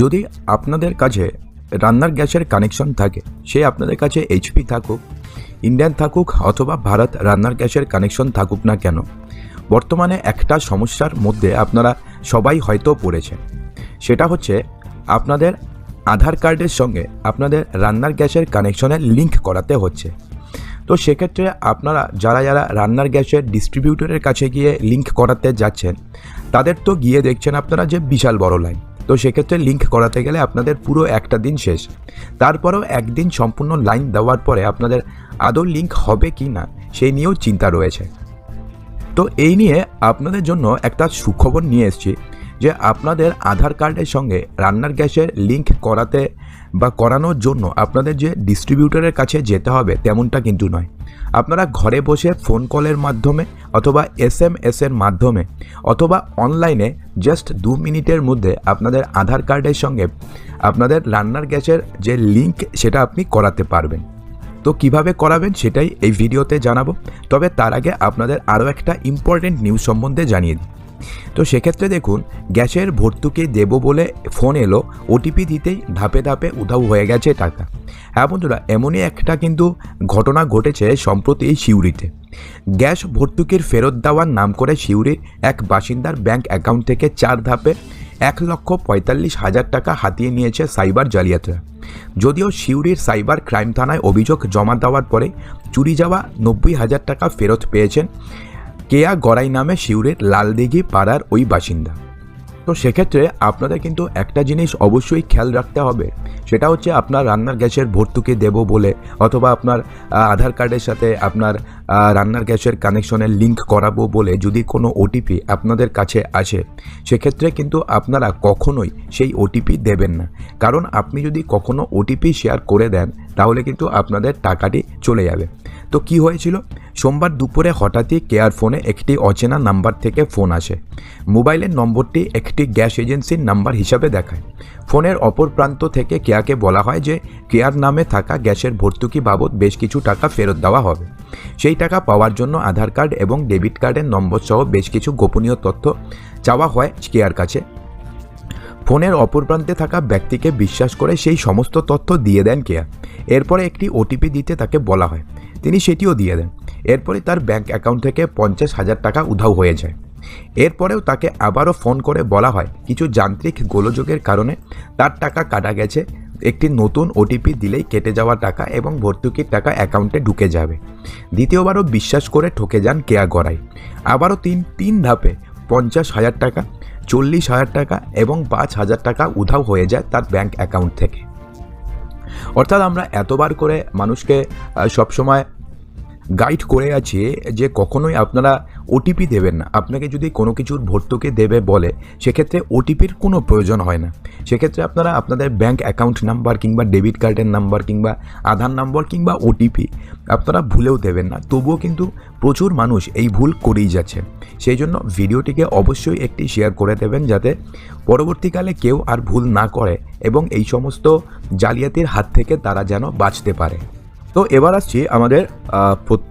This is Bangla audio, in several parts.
যদি আপনাদের কাছে রান্নার গ্যাসের কানেকশন থাকে, সে আপনাদের কাছে এইচপি থাকুক, ইন্ডিয়ান থাকুক, অথবা ভারত রান্নার গ্যাসের কানেকশন থাকুক না কেন, বর্তমানে একটা সমস্যার মধ্যে আপনারা সবাই হয়তো পড়েছেন। সেটা হচ্ছে আপনাদের আধার কার্ডের সঙ্গে আপনাদের রান্নার গ্যাসের কানেকশনের লিঙ্ক করাতে হচ্ছে। তো সেক্ষেত্রে আপনারা যারা যারা রান্নার গ্যাসের ডিস্ট্রিবিউটরের কাছে গিয়ে লিঙ্ক করাতে যাচ্ছেন, তাদের তো গিয়ে দেখছেন আপনারা যে বিশাল বড় লাইন। তো সেক্ষেত্রে লিঙ্ক করাতে গেলে আপনাদের পুরো একটা দিন শেষ। তারপরেও একদিন সম্পূর্ণ লাইন দেওয়ার পরে আপনাদের আদৌ লিঙ্ক হবে কি না, সেই নিয়েও চিন্তা রয়েছে। তো এই নিয়ে আপনাদের জন্য একটা সুখবর নিয়ে এসেছি যে আপনাদের আধার কার্ডের সঙ্গে রান্নার গ্যাসের লিঙ্ক করাতে বা করানোর জন্য আপনাদের যে ডিস্ট্রিবিউটরের কাছে যেতে হবে তেমনটা কিন্তু নয়। আপনারা ঘরে বসে ফোন কলের মাধ্যমে অথবা এস এম এসের মাধ্যমে অথবা অনলাইনে জাস্ট দু মিনিটের মধ্যে আপনাদের আধার কার্ডের সঙ্গে আপনাদের রান্নার গ্যাসের যে লিঙ্ক সেটা আপনি করাতে পারবেন। তো কীভাবে করাবেন সেটাই এই ভিডিওতে জানাব। তবে তার আগে আপনাদের আরও একটা ইম্পর্টেন্ট নিউজ সম্বন্ধে জানিয়ে দিই। তো সেক্ষেত্রে দেখুন, গ্যাসের ভর্তুকি দেবো বলে ফোন এলো ওটিপি দিতেই ধাপে ধাপে উধাও হয়ে গেছে টাকা। হ্যাঁ বন্ধুরা, এমনই একটা কিন্তু ঘটনা ঘটেছে সম্প্রতি সিউড়িতে। গ্যাস ভর্তুকির ফেরত দেওয়ার নাম করে সিউড়ির এক বাসিন্দার ব্যাংক অ্যাকাউন্ট থেকে চার ধাপে এক লক্ষ পঁয়তাল্লিশ হাজার টাকা হাতিয়ে নিয়েছে সাইবার জালিয়াতরা। যদিও সিউড়ির সাইবার ক্রাইম থানায় অভিযোগ জমা দেওয়ার পরে চুরি যাওয়া নব্বই হাজার টাকা ফেরত পেয়েছেন কেয়া গড়াই নামে শিউরের লালদিঘি পাড়ার ওই বাসিন্দা। তো সেক্ষেত্রে আপনাদের কিন্তু একটা জিনিস অবশ্যই খেয়াল রাখতে হবে, সেটা হচ্ছে আপনার রান্নার গ্যাসের ভর্তুকি দেব বলে, অথবা আপনার আধার কার্ডের সাথে আপনার রান্নার গ্যাসের কানেকশনের লিঙ্ক করাবো বলে যদি কোনো ওটিপি আপনাদের কাছে আসে, সেক্ষেত্রে কিন্তু আপনারা কখনোই সেই ওটিপি দেবেন না। কারণ আপনি যদি কখনো ওটিপি শেয়ার করে দেন, তাহলে কিন্তু আপনাদের টাকাটি চলে যাবে। তো কি হয়েছিল? সোমবার দুপুরে হঠাৎই কেয়ার ফোনে একটি অচেনা নাম্বার থেকে ফোন আসে। মোবাইলের নম্বরটি একটি গ্যাস এজেন্সির নাম্বার হিসাবে দেখায়। ফোনের অপর প্রান্ত থেকে কেয়াকে বলা হয় যে, কেয়ার নামে থাকা গ্যাসের ভর্তুকি বাবদ বেশ কিছু টাকা ফেরত দেওয়া হবে। সেই টাকা পাওয়ার জন্য আধার কার্ড এবং ডেবিট কার্ডের নম্বর সহ বেশ কিছু গোপনীয় তথ্য চাওয়া হয় কেয়ার কাছে। ফোনের অপর প্রান্তে থাকা ব্যক্তিকে বিশ্বাস করে সেই সমস্ত তথ্য দিয়ে দেন কেয়া। এরপরে একটি ওটিপি দিতে তাকে বলা হয়। তিনি সেটিও দিয়ে দেন। এরপরে তার ব্যাংক অ্যাকাউন্ট থেকে পঞ্চাশ হাজার টাকা উধাও হয়ে যায়। এরপরেও তাকে আবারও ফোন করে বলা হয়। কিছু যান্ত্রিক গোলযোগের কারণে তার টাকা কাটা গেছে। একটি নতুন ওটিপি দিলেই কেটে যাওয়া টাকা এবং ভর্তুকির টাকা অ্যাকাউন্টে ঢুকে যাবে। দ্বিতীয়বারও বিশ্বাস করে ঠকে যান কেয়া গড়াই। আবারও তিন তিন ধাপে পঞ্চাশ হাজার টাকা চল্লিশ হাজার টাকা এবং পাঁচ হাজার টাকা উধাও হয়ে যায় তার ব্যাংক অ্যাকাউন্ট থেকে। অর্থাৎ আমরা এতবার করে মানুষকে সবসময় গাইড করে আছি যে কখনোই আপনারা ওটিপি দেবেন না। আপনাকে যদি কোনো কিছুর ভর্তুকি দেবে বলে, সেক্ষেত্রে ওটিপির কোনো প্রয়োজন হয় না। সেক্ষেত্রে আপনারা আপনাদের ব্যাঙ্ক অ্যাকাউন্ট নাম্বার কিংবা ডেবিট কার্ডের নাম্বার কিংবা আধার নম্বর কিংবা ওটিপি আপনারা ভুলেও দেবেন না। তবুও কিন্তু প্রচুর মানুষ এই ভুল করেই যাচ্ছে। সেই জন্য ভিডিওটিকে অবশ্যই একটি শেয়ার করে দেবেন যাতে পরবর্তীকালে কেউ আর ভুল না করে এবং এই সমস্ত জালিয়াতির হাত থেকে তারা যেন বাঁচতে পারে। তো এবার আসছি আমাদের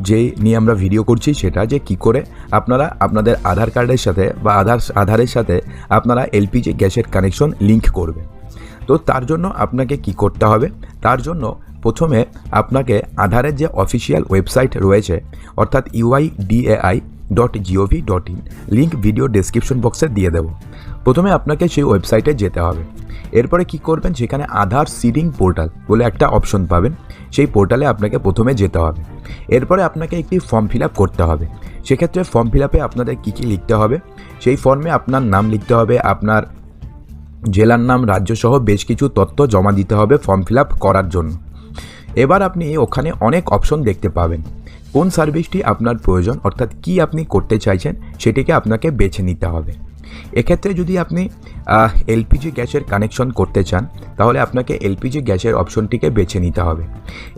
যে নিয়ে আমরা ভিডিও করছি সেটা যে কি করে আপনারা আপনাদের আধার কার্ডের সাথে বা আধার, আধারের সাথে আপনারা এলপিজি গ্যাসের কানেকশন লিঙ্ক করবেন। তো তার জন্য আপনাকে কি করতে হবে? তার জন্য প্রথমে আপনাকে আধারের যে অফিসিয়াল ওয়েবসাইট রয়েছে, অর্থাৎ UIDAI dot GOV dot in link video description বক্সে দিয়ে দেবো। প্রথমে আপনাকে সেই ওয়েবসাইটে যেতে হবে। এরপরে কি করবেন? সেখানে আধার সিডিং পোর্টাল বলে একটা অপশন পাবেন। সেই পোর্টালে আপনাকে প্রথমে যেতে হবে। এরপরে আপনাকে একটি ফর্ম ফিল আপ করতে হবে। সেক্ষেত্রে ফর্ম ফিল আপে আপনাদের কী কী লিখতে হবে? সেই ফর্মে আপনার নাম লিখতে হবে, আপনার জেলার নাম রাজ্য সহ বেশ কিছু তথ্য জমা দিতে হবে ফর্ম ফিল আপ করার জন্য। এবার আপনি ওখানে অনেক অপশন দেখতে পাবেন। কোন সার্ভিসটি আপনার প্রয়োজন, অর্থাৎ কি আপনি করতে চাইছেন, সেটিকে আপনাকে বেছে নিতে হবে। এক্ষেত্রে যদি আপনি এলপিজি গ্যাসের কানেকশন করতে চান, তাহলে আপনাকে এলপিজি গ্যাসের অপশনটিকে বেছে নিতে হবে।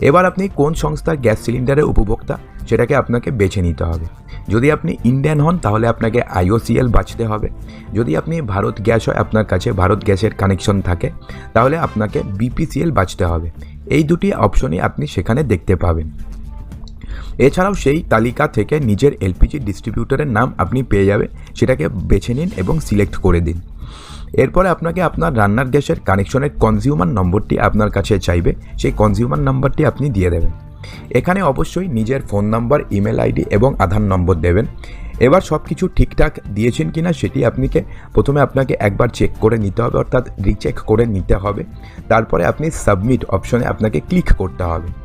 এবার আপনি কোন সংস্থার গ্যাস সিলিন্ডারের উপভোক্তা, সেটাকে আপনাকে বেছে নিতে হবে। যদি আপনি ইন্ডিয়ান হন, তাহলে আপনাকে আইওসিএল বাঁচতে হবে। যদি আপনি ভারত গ্যাস হয়, আপনার কাছে ভারত গ্যাসের কানেকশন থাকে, তাহলে আপনাকে বিপিসিএল বাঁচতে হবে। এই দুটি অপশনই আপনি সেখানে দেখতে পাবেন। এছাড়াও সেই তালিকা থেকে নিজের এলপিজি ডিস্ট্রিবিউটরের নাম আপনি পেয়ে যাবে সেটাকে বেছে নিন এবং সিলেক্ট করে দিন। এরপরে আপনাকে আপনার রান্নার গ্যাসের কানেকশনের কনজিউমার নম্বরটি আপনার কাছে চাইবে, সেই কনজিউমার নাম্বারটি আপনি দিয়ে দেবেন। এখানে অবশ্যই নিজের ফোন নাম্বার, ইমেল আইডি এবং আধার নম্বর দেবেন। এবার সব কিছু ঠিকঠাক দিয়েছেন কি না সেটি আপনাকে প্রথমে আপনাকে একবার চেক করে নিতে হবে, অর্থাৎ রিচেক করে নিতে হবে। তারপরে আপনি সাবমিট অপশনে আপনাকে ক্লিক করতে হবে।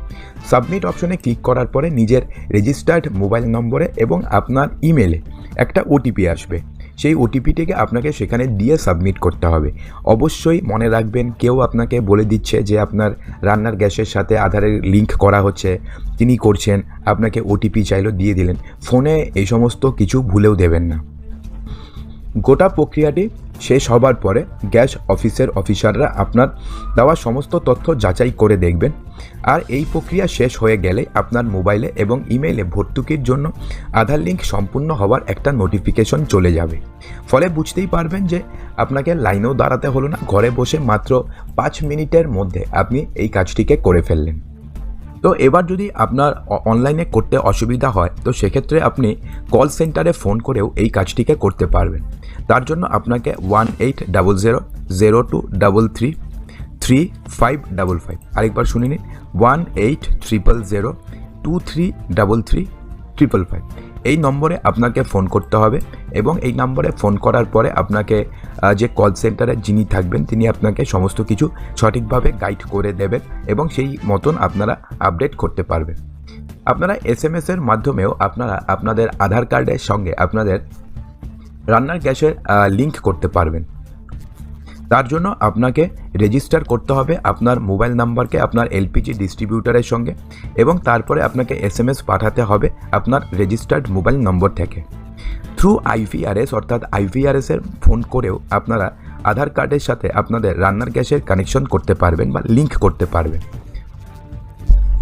সাবমিট অপশনে ক্লিক করার পরে নিজের রেজিস্টার্ড মোবাইল নম্বরে এবং আপনার ইমেলে একটা ওটিপি আসবে। সেই ওটিপিটিকে আপনাকে সেখানে দিয়ে সাবমিট করতে হবে। অবশ্যই মনে রাখবেন, কেউ আপনাকে বলে দিচ্ছে যে আপনার রান্নার গ্যাসের সাথে আধারের লিঙ্ক করা হচ্ছে, তিনি করছেন, আপনাকে ওটিপি চাইলো দিয়ে দিলেন। ফোনে এই সমস্ত কিছু ভুলেও দেবেন না। গোটা প্রক্রিয়াটি শেষ হবার পরে গ্যাস অফিসের অফিসাররা আপনার দেওয়া সমস্ত তথ্য যাচাই করে দেখবেন। আর এই প্রক্রিয়া শেষ হয়ে গেলে আপনার মোবাইলে এবং ইমেইলে ভর্তুকির জন্য আধার লিঙ্ক সম্পূর্ণ হওয়ার একটা নোটিফিকেশন চলে যাবে। ফলে বুঝতেই পারবেন যে আপনাকে লাইনেও দাঁড়াতে হলো না, ঘরে বসে মাত্র পাঁচ মিনিটের মধ্যে আপনি এই কাজটিকে করে ফেললেন। তো এবার যদি আপনার অনলাইনে করতে অসুবিধা হয়, তো সেক্ষেত্রে আপনি কল সেন্টারে ফোন করেও এই কাজটিকে করতে পারবেন। তার জন্য আপনাকে one eight double zero zero two double three three five double five আরেকবার শুনে নিন one eight triple zero two three double three triple five এই নম্বরে আপনাকে ফোন করতে হবে এবং এই নম্বরে ফোন করার পরে আপনাকে যে কল সেন্টারে যিনি থাকবেন, তিনি আপনাকে সমস্ত কিছু সঠিকভাবে গাইড করে দেবেন এবং সেই মতন আপনারা আপডেট করতে পারবেন। আপনারা এস এম এর মাধ্যমেও আপনারা আপনাদের আধার কার্ডের সঙ্গে আপনাদের রান্নার গ্যাসের লিঙ্ক করতে পারবেন। তার জন্য আপনাকে রেজিস্টার করতে হবে আপনার মোবাইল নাম্বারকে আপনার এলপিজি ডিস্ট্রিবিউটারের সঙ্গে এবং তারপরে আপনাকে এসএমএস পাঠাতে হবে আপনার রেজিস্টার্ড মোবাইল নম্বর থেকে। থ্রু আইভিআরএস অর্থাৎ আইভিআরএস এর ফোন করেও আপনারা আধার কার্ডের সাথে আপনাদের রান্নার গ্যাসের কানেকশন করতে পারবেন বা লিঙ্ক করতে পারবেন।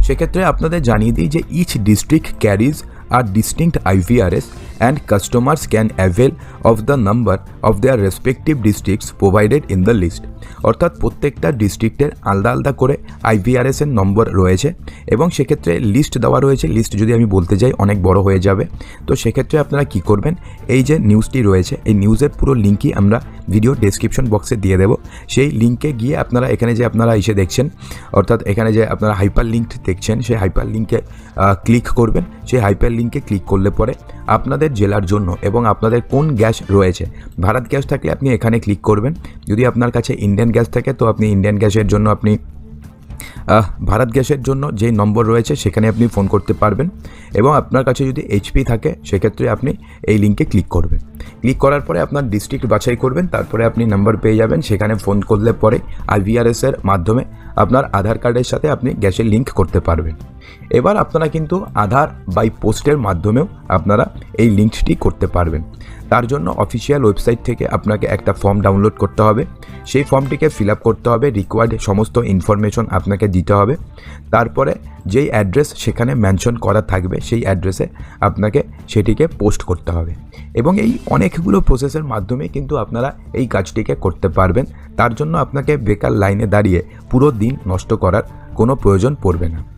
সেক্ষেত্রে আপনাদের জানিয়ে দিই যে each district carries are distinct IVRS and customers can avail of the number of their respective districts provided in the list অর্থাৎ প্রত্যেকটা ডিস্ট্রিক্টের আলাদা আলাদা করে আইভিআরএস এর নম্বর রয়েছে এবং সেক্ষেত্রে লিস্ট দেওয়া রয়েছে। লিস্ট যদি আমি বলতে যাই, অনেক বড় হয়ে যাবে। তো সেক্ষেত্রে আপনারা কি করবেন? এই যে নিউজটি রয়েছে, এই নিউজের পুরো লিঙ্কই আমরা ভিডিও ডেসক্রিপশন বক্সে দিয়ে দেবো। সেই লিঙ্কে গিয়ে আপনারা এখানে যে আপনারা এসে দেখছেন, অর্থাৎ এখানে যে আপনারা হাইপার লিঙ্ক দেখছেন, সেই হাইপার লিঙ্কে ক্লিক করবেন। সেই হাইপার লিঙ্কে ক্লিক করলে পরে আপনাদের জেলার জন্য এবং আপনাদের কোন গ্যাস রয়েছে। ভারত গ্যাস থাকলে আপনি এখানে ক্লিক করবেন। যদি আপনার কাছে ইন্ডিয়ান গ্যাস থাকে, তো আপনি ইন্ডিয়ান গ্যাসের জন্য আপনি ভারত গ্যাসের জন্য যে নম্বর রয়েছে, সেখানে আপনি ফোন করতে পারবেন। এবং আপনার কাছে যদি এইচপি থাকে, সেক্ষেত্রে আপনি এই লিঙ্কে ক্লিক করবেন। ক্লিক করার পরে আপনার ডিস্ট্রিক্ট বাছাই করবেন, তারপরে আপনি নাম্বার পেয়ে যাবেন। সেখানে ফোন করলে পরে আইভিআরএস এর মাধ্যমে আপনার আধার কার্ডের সাথে আপনি গ্যাসের লিঙ্ক করতে পারবেন। এবার আপনারা কিন্তু আধার বাই পোস্টের মাধ্যমেও আপনারা এই লিঙ্কটি করতে পারবেন। তার জন্য অফিসিয়াল ওয়েবসাইট থেকে আপনাকে একটা ফর্ম ডাউনলোড করতে হবে। সেই ফর্মটিকে ফিল আপ করতে হবে রিকোয়ার্ড সমস্ত ইনফরমেশন আপনাকে দিতে হবে। তারপরে যেই অ্যাড্রেস সেখানে মেনশন করা থাকবে, সেই অ্যাড্রেসে আপনাকে সেটিকে পোস্ট করতে হবে। এবং এই অনেকগুলো প্রসেসের মাধ্যমে কিন্তু আপনারা এই কাজটিকে করতে পারবেন। তার জন্য আপনাকে বেকার লাইনে দাঁড়িয়ে পুরো দিন নষ্ট করার কোনো প্রয়োজন পড়বে না।